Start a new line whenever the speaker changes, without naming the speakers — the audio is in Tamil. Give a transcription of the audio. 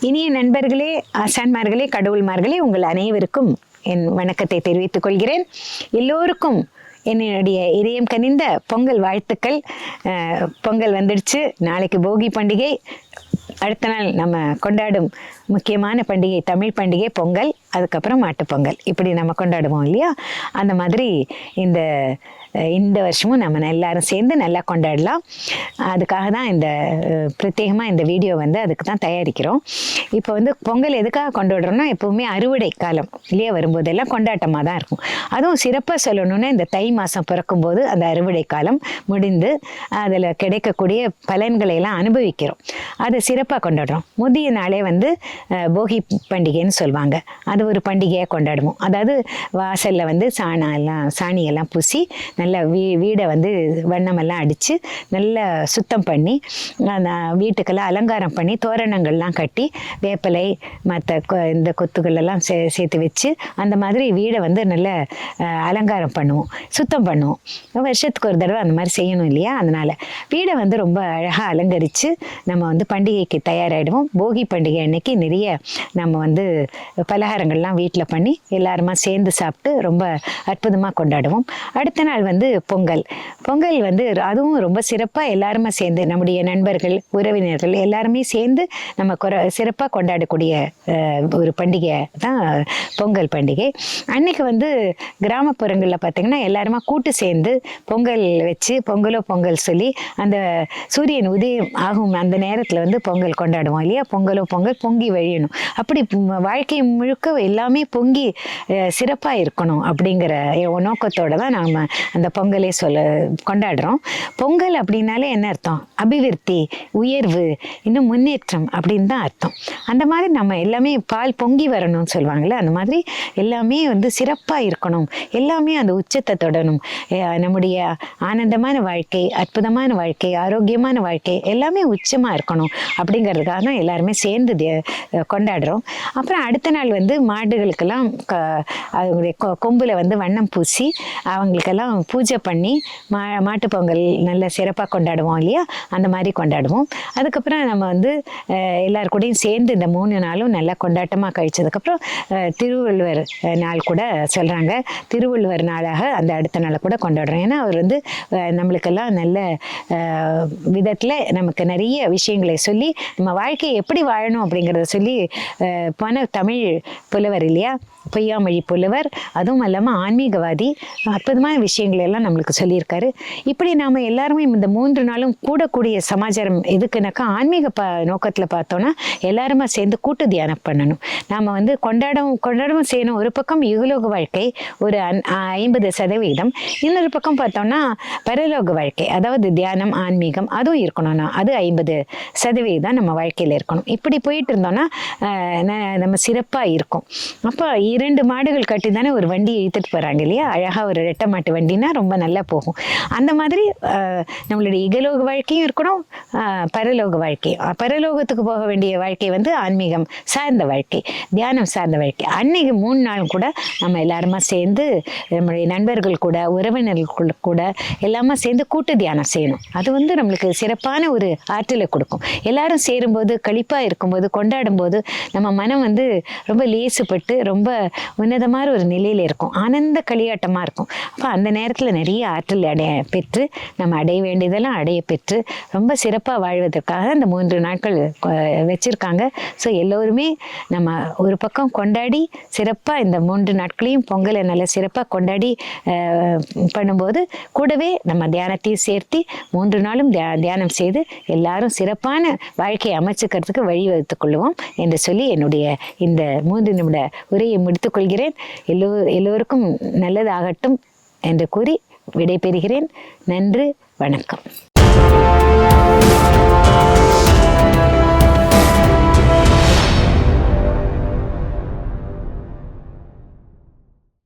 இனிய நண்பர்களே ஆசான்மார்களே கடவுள்மார்களே உங்கள் அனைவருக்கும் என் வணக்கத்தை தெரிவித்துக் கொள்கிறேன். எல்லோருக்கும் என்னுடைய இதயம் கனிந்த பொங்கல் வாழ்த்துக்கள். பொங்கல் வந்துடுச்சு. நாளைக்கு போகி பண்டிகை. அடுத்த நாள் நம்ம கொண்டாடும் முக்கியமான பண்டிகை தமிழ் பண்டிகை பொங்கல். அதுக்கப்புறம் மாட்டுப்பொங்கல் இப்படி நம்ம கொண்டாடுவோம் இல்லையா? அந்த மாதிரி இந்த இந்த வருஷமும் நம்ம எல்லாரும் சேர்ந்து நல்லா கொண்டாடலாம். அதுக்காக தான் இந்த பிரத்யேகமாக இந்த வீடியோ வந்து அதுக்கு தான் தயாரிக்கிறோம். இப்போ வந்து பொங்கல் எதுக்காக கொண்டாடுறோம்னா எப்போவுமே அறுவடை காலம் இல்லையா வரும்போதெல்லாம் கொண்டாட்டமாக தான் இருக்கும். அதுவும் சிறப்பாக சொல்லணும்னா இந்த தை மாதம் பிறக்கும்போது அந்த அறுவடை காலம் முடிந்து அதில் கிடைக்கக்கூடிய பலன்களை எல்லாம் அனுபவிக்கிறோம். அதை சிறப்பாக கொண்டாடுறோம். முதிய நாளே வந்து போகி பண்டிகைன்னு சொல்லுவாங்க. அது ஒரு பண்டிகையாக கொண்டாடுவோம். அதாவது வாசலில் வந்து சாணம் எல்லாம் சாணியெல்லாம் பூசி நல்லா வீ வீடை வந்து வண்ணமெல்லாம் அடித்து நல்லா சுத்தம் பண்ணி அந்த வீட்டுக்கெல்லாம் அலங்காரம் பண்ணி தோரணங்கள்லாம் கட்டி வேப்பிலை மற்ற இந்த கொத்துக்களெல்லாம் சே சேர்த்து வச்சு அந்த மாதிரி வீடை வந்து நல்ல அலங்காரம் பண்ணுவோம். சுத்தம் பண்ணுவோம். வருஷத்துக்கு ஒரு தடவை அந்த மாதிரி செய்யணும் இல்லையா? அதனால் வீடை வந்து ரொம்ப அழகாக அலங்கரித்து நம்ம வந்து பண்டிகைக்கு தயாராகிடுவோம் போகி பண்டிகை அன்னைக்கு நிறைய நம்ம வந்து பலகாரங்கள் பலகாரங்கள்லாம் வீட்டில் பண்ணி எல்லாருமா சேர்ந்து சாப்பிட்டு ரொம்ப அற்புதமாக கொண்டாடுவோம். அடுத்த நாள் வந்து பொங்கல். பொங்கல் வந்து அதுவும் ரொம்ப சிறப்பாக எல்லாருமே சேர்ந்து நம்முடைய நண்பர்கள் உறவினர்கள் எல்லாருமே சேர்ந்து நம்ம குற சிறப்பாக கொண்டாடக்கூடிய ஒரு பண்டிகை தான் பொங்கல் பண்டிகை. அன்னைக்கு வந்து கிராமப்புறங்களில் பார்த்தீங்கன்னா எல்லாருமா கூட்டு சேர்ந்து பொங்கல் வச்சு பொங்கலோ பொங்கல் சொல்லி அந்த சூரியன் உதயம் ஆகும் அந்த நேரத்தில் வந்து பொங்கல் கொண்டாடுவோம் இல்லையா? பொங்கலோ பொங்கல் பொங்கி வழியணும். அப்படி வாழ்க்கை முழுக்க எல்லாமே பொங்கி சிறப்பாக இருக்கணும் அப்படிங்கிற நோக்கத்தோடு தான் நாம் அந்த பொங்கலே சொல்ல கொண்டாடுறோம். பொங்கல் அப்படின்னாலே என்ன அர்த்தம்? அபிவிருத்தி உயர்வு இன்னும் முன்னேற்றம் அப்படின்னு தான் அர்த்தம். அந்த மாதிரி நம்ம எல்லாமே பால் பொங்கி வரணும்னு சொல்லுவாங்கள்ல அந்த மாதிரி எல்லாமே வந்து சிறப்பாக இருக்கணும். எல்லாமே அந்த உச்சத்தை தொடணும். அஹ் நம்முடைய ஆனந்தமான வாழ்க்கை அற்புதமான வாழ்க்கை ஆரோக்கியமான வாழ்க்கை எல்லாமே உச்சமாக இருக்கணும் அப்படிங்கிறதுக்காக தான் எல்லாருமே சேர்ந்து கொண்டாடுறோம். அப்புறம் அடுத்த நாள் வந்து மாடுகளுக்கெல்லாம் க அவங்களுடைய கொ- கொம்பில் வந்து வண்ணம் பூசி அவங்களுக்கெல்லாம் பூஜை பண்ணி மா மாட்டு பொங்கல் நல்ல சிறப்பாக கொண்டாடுவோம் இல்லையா? அந்த மாதிரி கொண்டாடுவோம். அதுக்கப்புறம் நம்ம வந்து எல்லாரு எல்லார் கூடயும் சேர்ந்து இந்த மூணு நாளும் நல்லா கொண்டாட்டமாக கழிச்சதுக்கப்புறம் திருவள்ளுவர் நாள் கூட சொல்கிறாங்க திருவள்ளுவர் நாளாக அந்த அடுத்த நாளை கூட கொண்டாடுறோம். ஏன்னா அவர் வந்து நம்மளுக்கெல்லாம் நல்ல விதத்தில் நமக்கு நிறைய விஷயங்களை சொல்லி நம்ம வாழ்க்கையை எப்படி வாழணும் அப்படிங்கிறத சொல்லி பண தமிழ் புலவர் இல்லையா பொய்யாமொழி புலவர் அதுவும் இல்லாமல் ஆன்மீகவாதி. அற்புதமான விஷயங்களை எல்லாம் நம்மளுக்கு சொல்லியிருக்காரு. இப்படி நாம் எல்லாருமே இந்த மூன்று நாளும் கூடக்கூடிய சமாச்சாரம் எதுக்குனாக்கா ஆன்மீக ப நோக்கத்தில் பார்த்தோன்னா எல்லாருமே சேர்ந்து கூட்டு தியானம் பண்ணணும். நாம் வந்து கொண்டாடவும் கொண்டாடவும் செய்யணும். ஒரு பக்கம் யுகலோக வாழ்க்கை ஒரு அன்- ஐம்பது சதவீதம். இன்னொரு பக்கம் பார்த்தோம்னா பரலோக வாழ்க்கை. அதாவது தியானம் ஆன்மீகம் அதுவும் இருக்கணும்னா அது ஐம்பது சதவீதம் நம்ம வாழ்க்கையில் இருக்கணும். இப்படி போயிட்டு இருந்தோம்னா நம்ம சிறப்பாக இருக்கும். அப்போ இரண்டு மாடுகள் கட்டி தானே ஒரு வண்டியை இழுத்துட்டு போகிறாங்க இல்லையா? அழகாக ஒரு ரெட்டை மாட்டு வண்டினா ரொம்ப நல்லா போகும். அந்த மாதிரி நம்மளுடைய இகலோக வாழ்க்கையும் இருக்கணும் பரலோக வாழ்க்கை பரலோகத்துக்கு போக வேண்டிய வாழ்க்கை வந்து ஆன்மீகம் சார்ந்த வாழ்க்கை தியானம் சார்ந்த வாழ்க்கை. அன்னைக்கு மூணு நாள் கூட நம்ம எல்லாருமா சேர்ந்து நம்மளுடைய நண்பர்கள் கூட உறவினர்கள் கூட எல்லாமே சேர்ந்து கூட்டு தியானம் செய்யணும். அது வந்து நம்மளுக்கு சிறப்பான ஒரு ஆற்றலை கொடுக்கும். எல்லாரும் சேரும்போது கழிப்பாக இருக்கும்போது கொண்டாடும் போது நம்ம மனம் வந்து ரொம்ப லேசுப்பட்டு ரொம்ப உன்னதமான ஒரு நிலையில் இருக்கும். ஆனந்த களியாட்டமாக இருக்கும். அப்போ அந்த நேரத்தில் நிறைய ஆற்றல் அடைய பெற்று நம்ம அடைய வேண்டியதெல்லாம் அடைய பெற்று ரொம்ப சிறப்பாக வாழ்வதற்காக அந்த மூன்று நாட்கள் வச்சுருக்காங்க. ஸோ எல்லோருமே நம்ம ஒரு பக்கம் கொண்டாடி சிறப்பாக இந்த மூன்று நாட்களையும் பொங்கலை நல்லா சிறப்பாக கொண்டாடி பண்ணும்போது கூடவே நம்ம தியானத்தையும் சேர்த்து மூன்று நாளும் தியானம் செய்து எல்லாரும் சிறப்பான வாழ்க்கையை அமைச்சுக்கிறதுக்கு வழிவகுத்துக் கொள்வோம் என்று சொல்லி என்னுடைய இந்த மூன்று நிமிட உரையை முடித்துக் கொள்கிறேன் எல்லோ எல்லோருக்கும் நல்லதாகட்டும் என்று கூறி விடைபெறுகிறேன். நன்றி வணக்கம்.